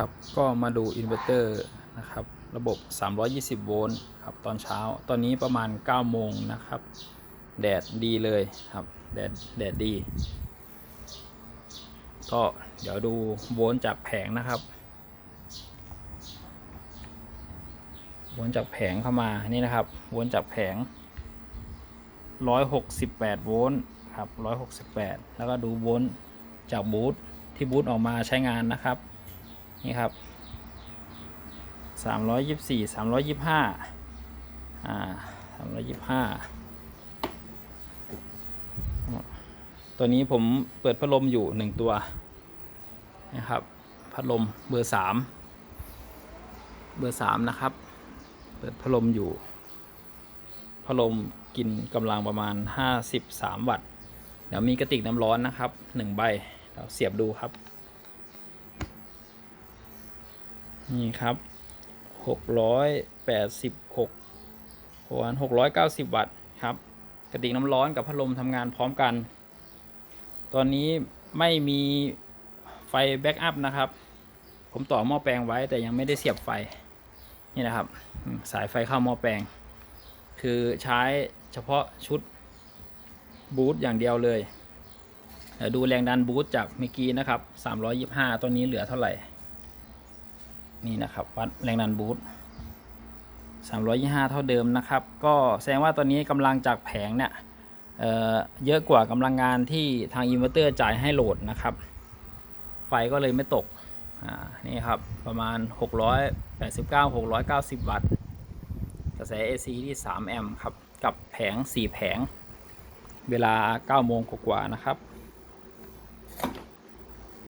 ครับก็มาดูอินเวอร์เตอร์นะครับระบบ 320 โวลต์ครับตอนเช้าตอนนี้ประมาณ 9 โมงนะครับ แดดดีเลยครับแดดแดดดี ก็เดี๋ยวดูโวลต์จากแผงนะครับ โวลต์จากแผงเข้ามานี่นะครับ โวลต์จากแผง 168 โวลต์ครับ 168 แล้วก็ดูโวลต์จากบูทที่บูทออกมาใช้งานนะครับ นี่ครับ324 325อ่า325ตัวนี้ผมเปิดพัดลมอยู่หนึ่งตัวนะครับ พัดลมเบอร์สามเบอร์สามนะครับ เปิดพัดลมอยู่ พัดลมกินกำลังประมาณ53วัตต์ เดี๋ยวมีกระติกน้ำร้อนนะครับหนึ่งใบเราเสียบดูครับ นี่ครับหกร้อยแปดสิบหกประมาณหกร้อยเก้าสิบวัตต์ครับ กระติกน้ำร้อนกับพัดลมทำงานพร้อมกัน ตอนนี้ไม่มีไฟแบ็กอัพนะครับ ผมต่อหม้อแปลงไว้แต่ยังไม่ได้เสียบไฟ นี่นะครับ สายไฟเข้าหม้อแปลง คือใช้เฉพาะชุดบูทอย่างเดียวเลยเดี๋ยวดูแรงดันบูทจากเมื่อกี้นะครับ 325 ตัวนี้เหลือเท่าไหร่ นี่นะครับวัดแรงดันบูท325 เท่าเดิมนะครับ ก็แสดงว่าตอนนี้กำลังจากแผงเนี่ยเเยอะกว่ากำลังงานที่ทางอินเวอร์เตอร์จ่ายให้โหลดนะครับ ไฟก็เลยไม่ตกอ่านี่ครับประมาณ 689 690 วัตต์ กระแส AC ที่ 3 แอมป์ครับ กับแผง 4 แผง เวลา 9 โมงกว่าๆนะครับ